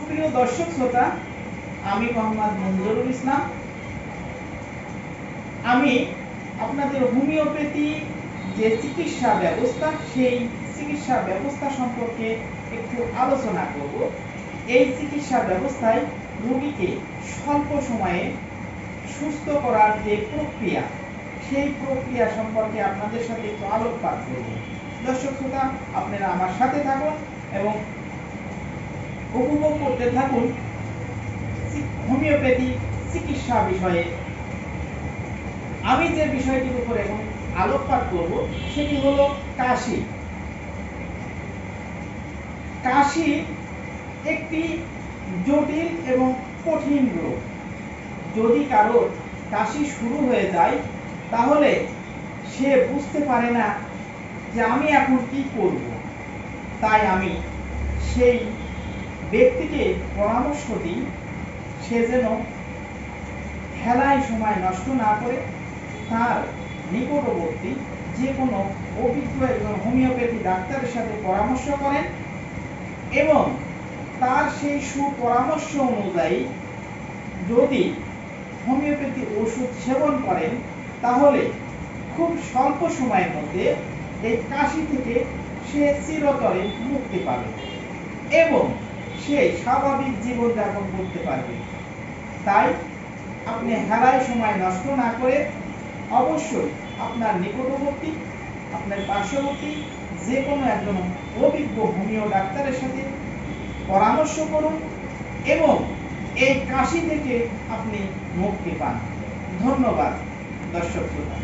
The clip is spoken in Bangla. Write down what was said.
প্রিয় দর্শক শ্রোতা, আমি মোহাম্মদ মঞ্জুরুল ইসলাম। আমি আপনাদের হোমিওপ্যাথি যে চিকিৎসা ব্যবস্থা, সেই চিকিৎসা ব্যবস্থা সম্পর্কে একটু আলোচনা করব। এই চিকিৎসা ব্যবস্থায় রোগীকে স্বল্প সময়ে সুস্থ করার যে প্রক্রিয়া, সেই প্রক্রিয়া সম্পর্কে আপনাদের সাথে একটু আলোকপাত করব। দর্শক শ্রোতা, আপনারা আমার সাথে থাকুন এবং উপভোগ করতে থাকুন হোমিওপ্যাথি চিকিৎসা বিষয়ে। আমি যে বিষয়টির উপর এখন আলোকপাত করব, সেটি হলো কাশি। কাশি একটি জটিল এবং কঠিন রোগ। যদি কারও কাশি শুরু হয়ে যায়, তাহলে সে বুঝতে পারে না যে আমি এখন কি করব। তাই আমি সেই ব্যক্তিকে পরামর্শ দিই, সে যেন খেলায় সময় নষ্ট না করে তার নিকটবর্তী যে কোনো অভিজ্ঞ একজন হোমিওপ্যাথি ডাক্তারের সাথে পরামর্শ করেন এবং তার সেই সুপরামর্শ অনুযায়ী যদি হোমিওপ্যাথি ওষুধ সেবন করেন, তাহলে খুব স্বল্প সময়ের মধ্যে এই কাশি থেকে সে চিরতরে মুক্তি পাবে। এবং সে স্বাভাবিক জীবনযাপন করতে পারবে। তাই আপনি হেলায় সময় নষ্ট না করে অবশ্যই আপনার নিকটবর্তী, আপনার পার্শ্ববর্তী যে কোনো একজন অভিজ্ঞ হোমিও ডাক্তারের সাথে পরামর্শ করুন এবং এই কাশি থেকে আপনি মুক্তি পান। ধন্যবাদ, দর্শক শ্রোতা।